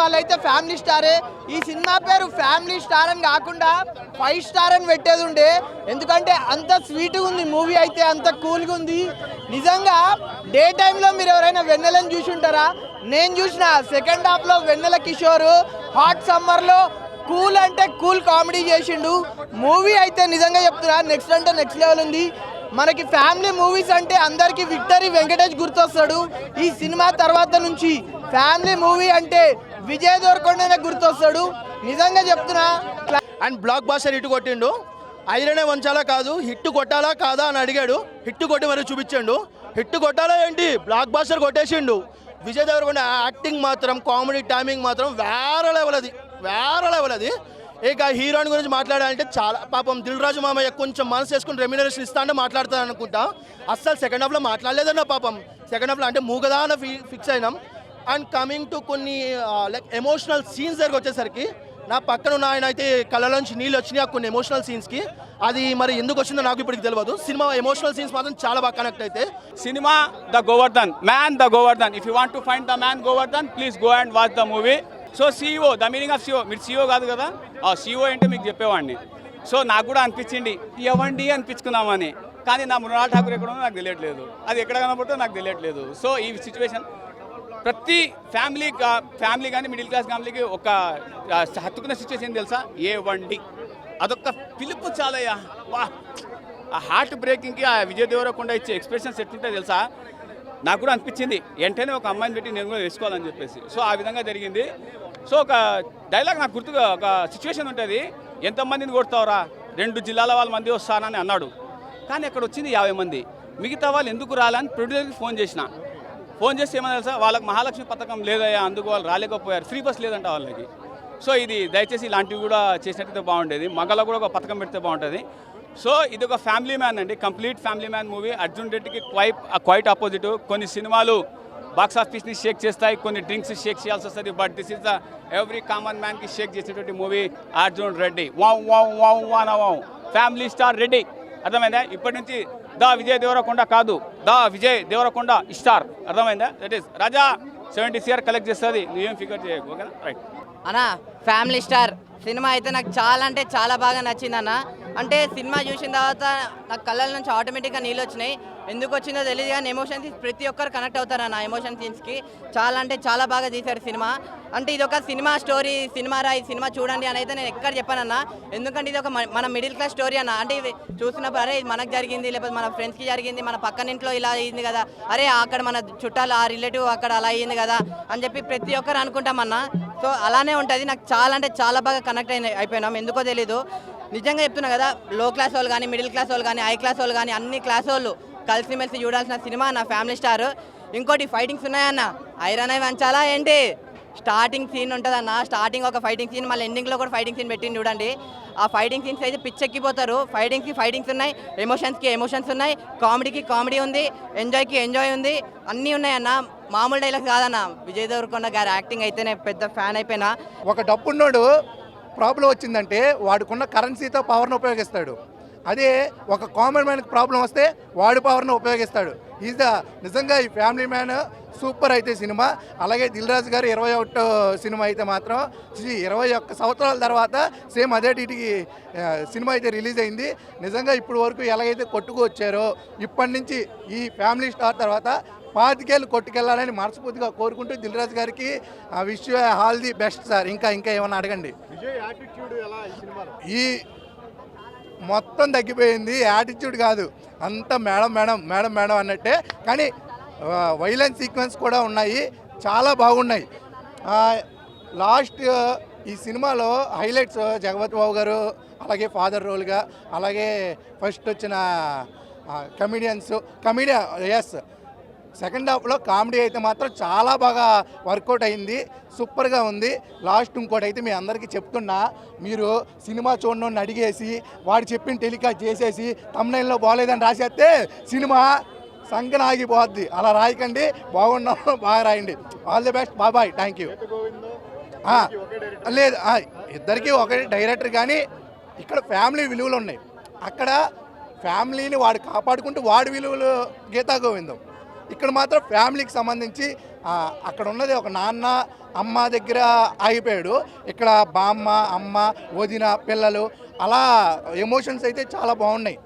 వాళ్ళైతే ఫ్యామిలీ స్టారే. ఈ సినిమా పేరు ఫ్యామిలీ స్టార్ అని కాకుండా ఫైవ్ స్టార్ అని పెట్టేది ఉండే. ఎందుకంటే అంత స్వీట్గా ఉంది మూవీ అయితే అంత కూల్గా ఉంది. నిజంగా డే టైంలో మీరు ఎవరైనా వెన్నెలని చూసి ఉంటారా నేను చూసిన సెకండ్ హాఫ్లో వెన్నెల కిషోర్ హాట్ సమ్మర్లో కూల్ అంటే కూల్ కామెడీ చేసిండు. మూవీ అయితే నిజంగా చెప్తున్నా నెక్స్ట్ అంటే నెక్స్ట్ లెవెల్ ఉంది. మనకి ఫ్యామిలీ మూవీస్ అంటే అందరికీ విక్టరీ వెంకటేష్ గుర్తొస్తాడు. ఈ సినిమా తర్వాత నుంచి ఫ్యామిలీ మూవీ అంటే విజయ్ దేవరకొండనే గుర్తొస్తాడు. నిజంగా చెప్తున్నా అండ్ బ్లాక్ బాస్టర్ హిట్ కొట్టిండు. ఐరనే వంచాలా కాదు హిట్ కొట్టాలా కాదా అని అడిగాడు. హిట్ కొట్టి మరి చూపించాడు. హిట్ కొట్టాలా ఏంటి? బ్లాక్ బాస్టర్ కొట్టేసిండు. విజయ్ దేవరకొండ యాక్టింగ్ మాత్రం కామెడీ టైమింగ్ మాత్రం వేరే లెవెల్ అది. వేరే లెవెల్ అది. ఇక హీరోయిన్ గురించి మాట్లాడాలంటే చాలా పాపం దిల్ రాజు మామయ్య కొంచెం మనసు వేసుకుని రెమ్యునరేషన్ ఇస్తా అంటే మాట్లాడతాను అనుకుంటా అస్సలు సెకండ్ హాఫ్లో మాట్లాడలేదన్న పాపం. సెకండ్ హాఫ్లో అంటే మూగదా అని ఫిక్స్ అయినాం. అండ్ కమింగ్ టు కొన్ని లైక్ ఎమోషనల్ సీన్స్ దగ్గర వచ్చేసరికి నా పక్కన ఉన్న ఆయన అయితే కళ్ళలోంచి నీళ్ళు వచ్చినాయి ఆ కొన్ని ఎమోషనల్ సీన్స్కి అది మరి ఎందుకు వచ్చిందో నాకు ఇప్పటికి తెలియదు సినిమా ఎమోషనల్ సీన్స్ మాత్రం చాలా బాగా కనెక్ట్ అయితే. Cinema the Govardhan man the Govardhan. If you want to find the man Govardhan please go and watch the movie so CEO the meaning of CO మీరు సీఓ కాదు కదా? ఆ CO అంటే మీకు చెప్పేవాడిని. సో నాకు కూడా అనిపించింది ఇవ్వండి అనిపించుకున్నామని. కానీ నా మృణాల్ ఠాకూర్ ఎక్కడ ఉందో నాకు తెలియట్లేదు. అది ఎక్కడ కనబడుతుందో నాకు తెలియట్లేదు. సో ఈ సిచ్యువేషన్ ప్రతి ఫ్యామిలీ ఫ్యామిలీ కానీ మిడిల్ క్లాస్ ఫ్యామిలీకి ఒక హత్తుకున్న సిచ్యువేషన్ తెలుసా? ఏ వండి. అదొక పిలుపు చాలయ్యా. వా. ఆ హార్ట్ బ్రేకింగ్కి ఆ విజయ్ దేవరకొండ ఇచ్చే ఎక్స్ప్రెషన్స్ ఎట్లుంటాయి తెలుసా? నాకు కూడా అనిపించింది. వెంటనే ఒక అమ్మాయిని పెట్టి నేను కూడా వేసుకోవాలని చెప్పేసి. సో ఆ విధంగా జరిగింది. సో ఒక డైలాగ్ నాకు గుర్తుగా ఒక సిచ్యువేషన్ ఉంటుంది. ఎంతమందిని కొడతావురా? రెండు జిల్లాల వాళ్ళ మంది వస్తానని అన్నాడు. కానీ అక్కడ వచ్చింది యాభై మంది. మిగతా వాళ్ళు ఎందుకు రాలని ప్రొడ్యూసర్కి ఫోన్ చేసిన. ఫోన్ చేస్తే ఏమన్నా తెలుసా? వాళ్ళకి మహాలక్ష్మి పథకం లేదయ్యా అందుకు వాళ్ళు రాలేకపోయారు. ఫ్రీ బస్ లేదంట వాళ్ళకి. సో ఇది దయచేసి ఇలాంటివి కూడా చేసినట్టయితే బాగుండేది. మగలో కూడా ఒక పథకం పెడితే బాగుంటుంది. సో ఇది ఒక ఫ్యామిలీ మ్యాన్ అండి. Complete family man movie. Arjun రెడ్డికి క్వైట్ క్వైట్ ఆపోజిట్. కొన్ని సినిమాలు బాక్స్ ఆఫీస్ని షేక్ చేస్తాయి. కొన్ని డ్రింక్స్ షేక్ చేయాల్సి వస్తుంది. But this is the every common మ్యాన్కి shake చేసేటువంటి movie Arjun Reddy. Wow wow wow వాన వావ్. Family star Reddy. అర్థమైందా? ఇప్పటి నుంచి దా విజయ్ దేవరకొండ కాదు దా విజయ్ దేవరకొండ స్టార్ అర్థమైందా? That is Raja seventy CR collect చేస్తుంది నువ్వేం ఫిగర్ చేయకు ఓకేనా? రైట్ అన్నా ఫ్యామిలీ స్టార్ సినిమా అయితే నాకు చాలా అంటే చాలా బాగా నచ్చింది అన్న అంటే సినిమా చూసిన తర్వాత నాకు కళ్ళ నుంచి ఆటోమేటిక్గా నీళ్ళు వచ్చినాయి. ఎందుకు వచ్చిందో తెలియదు కానీ ఎమోషన్ సీన్స్ ప్రతి ఒక్కరు కనెక్ట్ అవుతారు అన్న ఎమోషన్ సీన్స్కి చాలా అంటే చాలా బాగా తీశారు సినిమా. అంటే ఇది ఒక సినిమా స్టోరీ సినిమా రా ఈ సినిమా చూడండి అని అయితే నేను ఎక్కడ చెప్పానన్నా. ఎందుకంటే ఇది ఒక మన మిడిల్ క్లాస్ స్టోరీ అన్న. అంటే ఇది చూసినప్పుడు అరే ఇది మనకు జరిగింది లేకపోతే మన ఫ్రెండ్స్కి జరిగింది మన పక్కన ఇంట్లో ఇలా అయింది కదా. అరే అక్కడ మన చుట్టాలు ఆ రిలేటివ్ అక్కడ అలా అయ్యింది కదా అని చెప్పి ప్రతి ఒక్కరు అనుకుంటామన్నా సో అలానే ఉంటుంది. నాకు చాలా అంటే చాలా బాగా కనెక్ట్ అయిన అయిపోయినాం. ఎందుకో తెలీదు. నిజంగా చెప్తున్నా కదా లో క్లాస్ వాళ్ళు కానీ మిడిల్ క్లాస్ వాళ్ళు కానీ హై క్లాస్ వాళ్ళు కానీ అన్ని క్లాస్ వాళ్ళు కలిసిమెలిసి చూడాల్సిన సినిమా నా ఫ్యామిలీ స్టార్. ఇంకోటి ఫైటింగ్స్ ఉన్నాయన్న. ఐరన్ అయి వంచాలా ఏంటి? స్టార్టింగ్ సీన్ ఉంటుందన్న. స్టార్టింగ్ ఒక ఫైటింగ్ సీన్ మళ్ళీ ఎండింగ్లో కూడా ఫైటింగ్ సీన్ పెట్టింది చూడండి. ఆ ఫైటింగ్ సీన్స్ అయితే పిచ్చెక్కిపోతారు. ఫైటింగ్స్కి ఫైటింగ్స్ ఉన్నాయి. ఎమోషన్స్కి ఎమోషన్స్ ఉన్నాయి. కామెడీకి కామెడీ ఉంది. ఎంజాయ్కి ఎంజాయ్ ఉంది. అన్నీ ఉన్నాయన్న. మామూలు డైలాగ్స్ కాదన్న. విజయ్ దేవరకొండ గారి యాక్టింగ్ అయితేనే పెద్ద ఫ్యాన్ అయిపోయినా. ఒక డబ్బున్నోడు ప్రాబ్లం వచ్చిందంటే వాడుకున్న కరెన్సీతో పవర్ను ఉపయోగిస్తాడు. అదే ఒక కామన్ మ్యాన్కి ప్రాబ్లం వస్తే వాడి పవర్ను ఉపయోగిస్తాడు. ఈజ్ ద నిజంగా ఈ ఫ్యామిలీ మ్యాన్ సూపర్ అయితే సినిమా. అలాగే దిల్ రాజు గారు ఇరవై ఒకటో సినిమా అయితే మాత్రం ఇరవై ఒక్క సంవత్సరాల తర్వాత సేమ్ అదే టీటీకి సినిమా అయితే రిలీజ్ అయింది. నిజంగా ఇప్పుడు వరకు ఎలాగైతే కొట్టుకు వచ్చారో ఇప్పటి నుంచి ఈ ఫ్యామిలీ స్టార్ తర్వాత పాతికేళ్ళు కొట్టుకెళ్ళాలని మనస్ఫూర్తిగా కోరుకుంటూ దిల్ రాజు గారికి wish all the best sir ఇంకా ఇంకా ఏమన్నా అడగండి. ఈ మొత్తం తగ్గిపోయింది. యాటిట్యూడ్ కాదు. అంత మేడం మేడం మేడం మేడం అన్నట్టే. కానీ వైలెన్స్ సీక్వెన్స్ కూడా ఉన్నాయి. చాలా బాగున్నాయి. లాస్ట్ ఈ సినిమాలో హైలైట్స్ జగపతి బాబు గారు అలాగే ఫాదర్ రోల్గా అలాగే ఫస్ట్ వచ్చిన కమిడియన్స్ కమిడియన్ ఎస్ సెకండ్ హాఫ్లో కామెడీ అయితే మాత్రం చాలా బాగా వర్కౌట్ అయింది సూపర్గా ఉంది. లాస్ట్ ఇంకోటి అయితే మీ అందరికీ చెప్తున్నా మీరు సినిమా చూడండి అడిగేసి వాడు చెప్పిన టెలికాస్ట్ చేసేసి తమ్నైల్లో బాగోలేదని రాసేస్తే సినిమా సంకన ఆగిపోద్ది. అలా రాయకండి బాగున్నాం బాగా రాయండి. ఆల్ ది బెస్ట్ బాబాయ్ థ్యాంక్ యూ లేదు ఇద్దరికీ ఒకటి డైరెక్టర్ కానీ ఇక్కడ ఫ్యామిలీ విలువలు ఉన్నాయి. అక్కడ ఫ్యామిలీని వాడు కాపాడుకుంటూ వాడి విలువలు గీతా గోవిందం. ఇక్కడ మాత్రం ఫ్యామిలీకి సంబంధించి అక్కడ ఉన్నది ఒక నాన్న అమ్మ దగ్గర ఆగిపోయాడు. ఇక్కడ బామ్మ అమ్మ వదిన పిల్లలు అలా ఎమోషన్స్ అయితే చాలా బాగున్నాయి.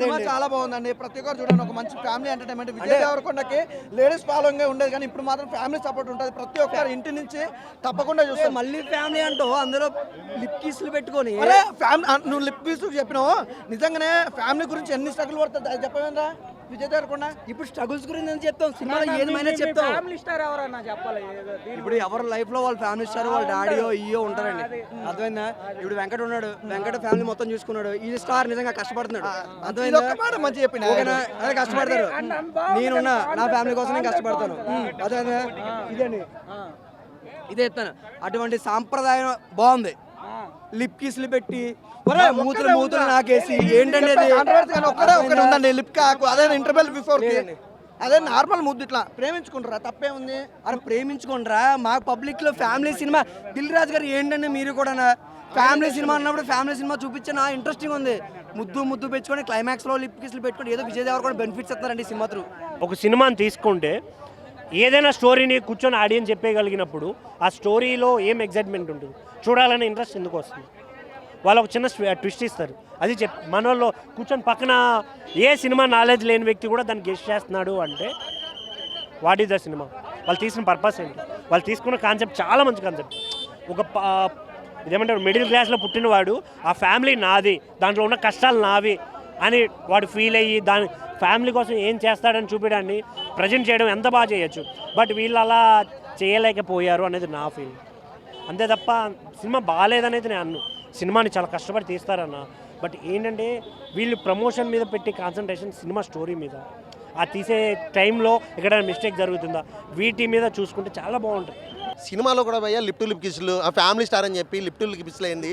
సినిమా చాలా బాగుందండి. ప్రతి ఒక్కరు చూడండి ఒక మంచి ఫ్యామిలీ ఎంటర్టైన్మెంట్. విజయ్ దేవరకొండకి లేడీస్ ఫాలోయింగ్ ఉండేది కానీ ఇప్పుడు మాత్రం ఫ్యామిలీ సపోర్ట్ ఉంటుంది. ప్రతి ఒక్కరు ఇంటి నుంచి తప్పకుండా చూస్తాం మళ్ళీ ఫ్యామిలీ అంటూ అందరూ లిప్ కిస్లు పెట్టుకొని ఫ్యామిలీ నువ్వు లిప్ పీస్ చెప్పినావు? నిజంగానే ఫ్యామిలీ గురించి ఎన్ని స్ట్రగుల్ పడుతుంది? అది చెప్పవేంద్రా? విజయ్ దేవరకొండ ఇప్పుడు స్ట్రగుల్స్ గురించి అని చెప్తాం? సినిమాలో ఏది మైనా చెప్తాం ఫ్యామిలీ స్టార్ ఎవరన్నా చెప్పాలి? ఇప్పుడు ఎవరి లైఫ్లో వాళ్ళ ఫ్యామిలీ స్టార్ వాళ్ళ డాడీయో ఇయో ఉంటారండి. అర్థమైందా? ఇప్పుడు వెంకట ఉన్నాడు. వెంకట ఫ్యామిలీ మొత్తం చూసుకున్నాడు. ఈ స్టార్ నిజంగా కష్టపడుతున్నాడు. ఇది అర్థమైందా? మంచి చెప్పిన. ఓకేనా? అదే కష్టపడతారు. నేనున్నా నా ఫ్యామిలీ కోసం నేను కష్టపడతాను. అర్థమైందా? ఇదండి? ఇదే చెప్తాను. అటువంటి సాంప్రదాయం బాగుంది. లిప్ కిస్లు పెట్టి మూతులు మూతులు నాకేసి కానీ ఒక్కడే ఒకటి ఉందండి లిప్ కాకు. అదే ఇంటర్వెల్ బిఫోర్ అదే నార్మల్ ముద్దు ఇట్లా. ప్రేమించుకుంటారా? తప్పే ఉంది అరే ప్రేమించుకోండిరా మా పబ్లిక్లో ఫ్యామిలీ సినిమా దిల్ రాజు గారు ఏంటండి మీరు కూడా ఫ్యామిలీ సినిమా అన్నప్పుడు ఫ్యామిలీ సినిమా చూపించిన ఇంట్రెస్టింగ్ ఉంది. ముద్దు ముద్దు పెంచుకొని క్లైమాక్స్లో లిప్ కిస్లు పెట్టుకొని ఏదో విజయ్ దేవరకొండ బెనిఫిట్స్ ఇస్తున్నారండి ఈ సినిమా త్రూ ఒక సినిమాని తీసుకుంటే ఏదైనా స్టోరీని కూర్చొని ఆడియన్స్ చెప్పగలిగినప్పుడు ఆ స్టోరీలో ఏం ఎగ్జైట్మెంట్ ఉంటుంది? చూడాలనే ఇంట్రెస్ట్ ఎందుకు వస్తుంది? వాళ్ళు ఒక చిన్న ట్విస్ట్ ఇస్తారు. అది చెప్ మన వాళ్ళు కూర్చొని పక్కన ఏ సినిమా నాలెడ్జ్ లేని వ్యక్తి కూడా దాన్ని గెస్ట్ చేస్తున్నాడు అంటే వాట్ ఈజ్ ద సినిమా వాళ్ళు తీసిన పర్పస్ ఏంటి? వాళ్ళు తీసుకున్న కాన్సెప్ట్ చాలా మంచి కాన్సెప్ట్ ఒక ఇదేమంటారు? మిడిల్ క్లాస్లో పుట్టినవాడు ఆ ఫ్యామిలీ నాది దాంట్లో ఉన్న కష్టాలు నావి అని వాడు ఫీల్ అయ్యి దాని ఫ్యామిలీ కోసం ఏం చేస్తాడని చూపించడాన్ని ప్రజెంట్ చేయడం ఎంత బాగా చేయొచ్చు. బట్ వీళ్ళు అలా చేయలేకపోయారు అనేది నా ఫీల్ అంతే తప్ప సినిమా బాగాలేదనేది నేను అన్ను. సినిమాని చాలా కష్టపడి తీస్తారన్న. బట్ ఏంటంటే వీళ్ళు ప్రమోషన్ మీద పెట్టి కాన్సన్ట్రేషన్ సినిమా స్టోరీ మీద. ఆ తీసే టైంలో ఎక్కడైనా మిస్టేక్ జరుగుతుందా? వీటి మీద చూసుకుంటే చాలా బాగుంటుంది. సినిమాలో కూడా భయ్యా లిప్ టు లిప్ కిస్లు ఆ ఫ్యామిలీ స్టార్ అని చెప్పి లిప్ టు లిప్ కిస్లు అయింది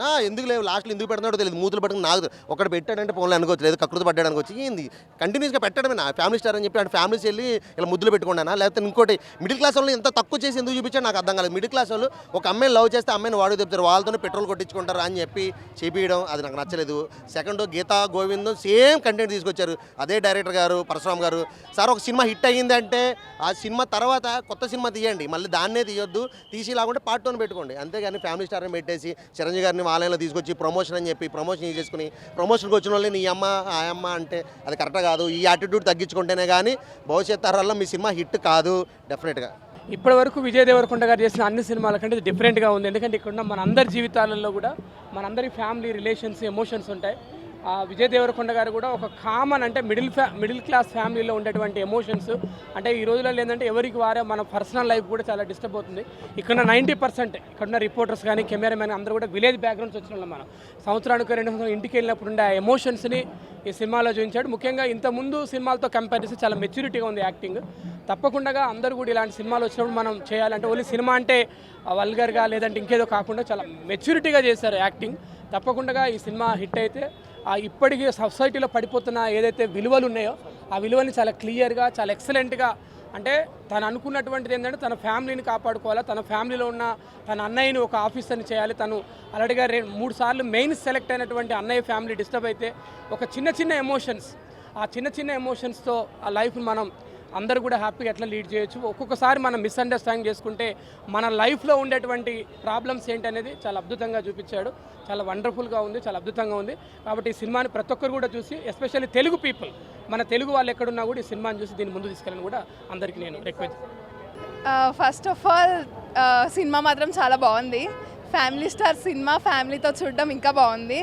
నా ఎందుకు లేవు? లాస్ట్లో ఎందుకు పెడుతున్నాడో తెలియదు. మూతులు పట్టుకుని నాకు ఒకటి పెట్టాడంటే ఫోన్లో అనుకోవచ్చు లేదు కకృతి పడ్డాడు అనుకోవచ్చు. ఏంది? కంటిన్యూస్గా పెట్టడమే నా ఫ్యామిలీ స్టార్ అని చెప్పి అంటే ఫ్యామిలీస్ వెళ్ళి ఇలా ముద్దులు పెట్టుకున్నానా? లేకపోతే ఇంకోటి మిడిల్ క్లాస్ వాళ్ళు ఎంత తక్కువ చేసి ఎందుకు చూపించాడు నాకు అర్థం కాలేదు. మిడిల్ క్లాస్ వాళ్ళు ఒక అమ్మాయిని లవ్ చేస్తే అమ్మాయిని వాడు చెప్తారు వాళ్ళతోనే పెట్రోల్ కొట్టించుకుంటారు అని చెప్పి చేపించడం అది నాకు నచ్చలేదు. Second Geetha Govindam same content తీసుకొచ్చారు. అదే డైరెక్టర్ గారు పరశురామ్ గారు. సార్ ఒక సినిమా హిట్ అయ్యిందంటే ఆ సినిమా తర్వాత కొత్త సినిమా తీయండి. మళ్ళీ దాన్ని తీయొద్దు. తీసి లాగుంటే పార్ట్ వన్ పెట్టుకోండి. అంతేగాని ఫ్యామిలీ స్టార్ని పెట్టేసి చిరంజీవి గారిని ఆలయంలో తీసుకొచ్చి ప్రమోషన్ అని చెప్పి ప్రమోషన్ చేసుకుని ప్రమోషన్కి వచ్చిన వాళ్ళని నీ అమ్మ ఆ అమ్మ అంటే అది కరెక్ట్ కాదు. ఈ యాటిట్యూడ్ తగ్గించుకుంటేనే కానీ భవిష్యత్ తరాల్లో మీ సినిమా హిట్ కాదు. డెఫినెట్గా ఇప్పటి వరకు విజయ్ దేవరకొండ గారు చేసిన అన్ని సినిమాల కంటే డిఫరెంట్గా ఉంది. ఎందుకంటే ఇక్కడ ఉన్న మన అందరి జీవితాలలో కూడా మనందరి ఫ్యామిలీ రిలేషన్స్ ఎమోషన్స్ ఉంటాయి. విజయ్ దేవరకొండ గారు కూడా ఒక కామన్ అంటే మిడిల్ ఫ్యా మిడిల్ క్లాస్ ఫ్యామిలీలో ఉండేటువంటి ఎమోషన్స్ అంటే ఈ రోజులలో ఏంటంటే ఎవరికి వారే మన పర్సనల్ లైఫ్ కూడా చాలా డిస్టర్బ్ అవుతుంది. ఇక్కడ నైంటీ పర్సెంట్ ఇక్కడ ఉన్న రిపోర్టర్స్ కానీ కెమెరామెన్ అందరూ కూడా విలేజ్ బ్యాక్గ్రౌండ్స్ వచ్చిన వాళ్ళం మనం. సంవత్సరానికి రెండు సంవత్సరం ఇంటికి వెళ్ళినప్పుడు ఉండే ఆ ఎమోషన్స్ని ఈ సినిమాలో చూపించాడు. ముఖ్యంగా ఇంత ముందు సినిమాలతో కంపేర్ చేస్తే చాలా మెచ్యూరిటీగా ఉంది యాక్టింగ్ తప్పకుండా అందరూ కూడా ఇలాంటి సినిమాలు వచ్చినప్పుడు మనం చేయాలంటే ఓన్లీ సినిమా అంటే వల్గర్గా లేదంటే ఇంకేదో కాకుండా చాలా మెచ్యూరిటీగా చేశారు యాక్టింగ్ తప్పకుండా ఈ సినిమా హిట్ అయితే ఇప్పటికీ సొసైటీలో పడిపోతున్న ఏదైతే విలువలు ఉన్నాయో ఆ విలువని చాలా క్లియర్గా చాలా ఎక్సలెంట్గా అంటే తను అనుకున్నటువంటిది ఏంటంటే తన ఫ్యామిలీని కాపాడుకోవాలా తన ఫ్యామిలీలో ఉన్న తన అన్నయ్యని ఒక ఆఫీసర్ని చేయాలి. తను ఆల్రెడీగా రెండు మూడు సార్లు మెయిన్ సెలెక్ట్ అయినటువంటి అన్నయ్య ఫ్యామిలీ డిస్టర్బ్ అయితే ఒక చిన్న చిన్న ఎమోషన్స్ ఆ చిన్న చిన్న ఎమోషన్స్తో ఆ లైఫ్ని మనం అందరూ కూడా హ్యాపీగా ఎట్లా లీడ్ చేయొచ్చు? ఒక్కొక్కసారి మనం మిస్అండర్స్టాండింగ్ చేసుకుంటే మన లైఫ్లో ఉండేటువంటి ప్రాబ్లమ్స్ ఏంటనేది చాలా అద్భుతంగా చూపించాడు. చాలా వండర్ఫుల్గా ఉంది చాలా అద్భుతంగా ఉంది. కాబట్టి ఈ సినిమాని ప్రతి ఒక్కరు కూడా చూసి ఎస్పెషల్లీ తెలుగు పీపుల్ మన తెలుగు వాళ్ళు ఎక్కడున్నా కూడా ఈ సినిమాని చూసి దీన్ని ముందు తీసుకెళ్ళని కూడా అందరికీ నేను request first of all cinema మాత్రం చాలా బాగుంది. ఫ్యామిలీ స్టార్ సినిమా ఫ్యామిలీతో చూడడం ఇంకా బాగుంది.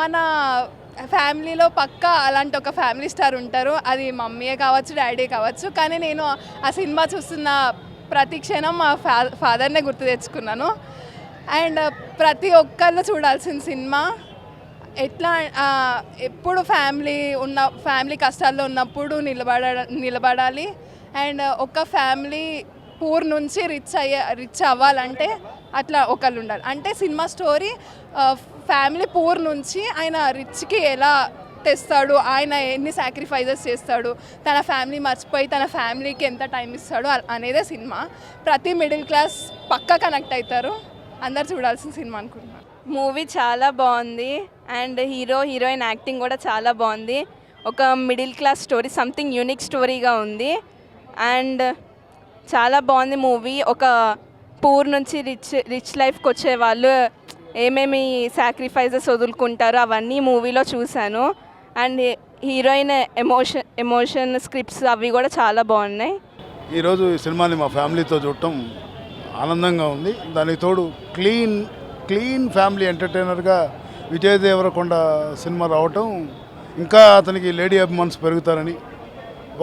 మన ఫ్యామిలీలో పక్క అలాంటి ఒక ఫ్యామిలీ స్టార్ ఉంటారు. అది మమ్మీయే కావచ్చు డాడీ కావచ్చు. కానీ నేను ఆ సినిమా చూస్తున్న ప్రతి క్షణం మా ఫా ఫాదర్నే గుర్తు తెచ్చుకున్నాను. అండ్ ప్రతి ఒక్కళ్ళు చూడాల్సిన సినిమా ఎట్లా ఎప్పుడు ఫ్యామిలీ ఉన్న ఫ్యామిలీ కష్టాల్లో ఉన్నప్పుడు నిలబడ నిలబడాలి. అండ్ ఒక ఫ్యామిలీ పూర్ నుంచి రిచ్ అయ్యే రిచ్ అవ్వాలంటే అట్లా ఒకళ్ళు ఉండాలి. అంటే సినిమా స్టోరీ ఫ్యామిలీ పూర్ నుంచి ఆయన రిచ్కి ఎలా తెస్తాడు ఆయన ఎన్ని సాక్రిఫైజెస్ చేస్తాడు తన ఫ్యామిలీ మర్చిపోయి తన ఫ్యామిలీకి ఎంత టైం ఇస్తాడు అనేదే సినిమా. ప్రతి మిడిల్ క్లాస్ పక్కా కనెక్ట్ అవుతారు అందరు చూడాల్సిన సినిమా అనుకుంటున్నాను. మూవీ చాలా బాగుంది. అండ్ హీరో హీరోయిన్ యాక్టింగ్ కూడా చాలా బాగుంది. ఒక middle class story something unique స్టోరీగా ఉంది. అండ్ చాలా బాగుంది మూవీ. ఒక పూర్ నుంచి రిచ్ రిచ్ లైఫ్కి వచ్చే వాళ్ళు ఏమేమి సాక్రిఫైజెస్ వదులుకుంటారో అవన్నీ మూవీలో చూశాను. And heroine emotion emotion scripts అవి కూడా చాలా బాగున్నాయి. ఈరోజు ఈ సినిమాని మా ఫ్యామిలీతో చూడటం ఆనందంగా ఉంది. దానికి తోడు క్లీన్ క్లీన్ ఫ్యామిలీ ఎంటర్టైనర్గా విజయ్ దేవరకొండ సినిమా రావటం ఇంకా అతనికి లేడీ అభిమాన్స్ పెరుగుతారని.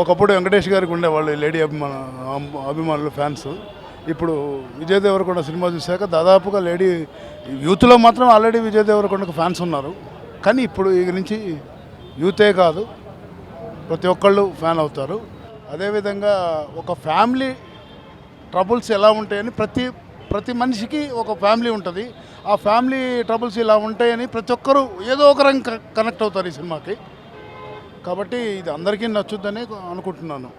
ఒకప్పుడు వెంకటేష్ గారికి ఉండేవాళ్ళు లేడీ అభిమాన అభిమానులు ఫ్యాన్స్. ఇప్పుడు విజయ్ దేవరకొండ సినిమా చూశాక దాదాపుగా లేడీ యూత్లో మాత్రం ఆల్రెడీ విజయ్ దేవరకొండకు ఫ్యాన్స్ ఉన్నారు. కానీ ఇప్పుడు ఇక నుంచి యూతే కాదు. ప్రతి ఒక్కళ్ళు ఫ్యాన్ అవుతారు. అదేవిధంగా ఒక ఫ్యామిలీ ట్రబుల్స్ ఎలా ఉంటాయని ప్రతి ప్రతి మనిషికి ఒక ఫ్యామిలీ ఉంటుంది. ఆ ఫ్యామిలీ ట్రబుల్స్ ఇలా ఉంటాయని ప్రతి ఒక్కరూ ఏదో ఒక రంగు కనెక్ట్ అవుతారు ఈ సినిమాకి. కాబట్టి ఇది అందరికీ నచ్చుద్దని అనుకుంటున్నాను.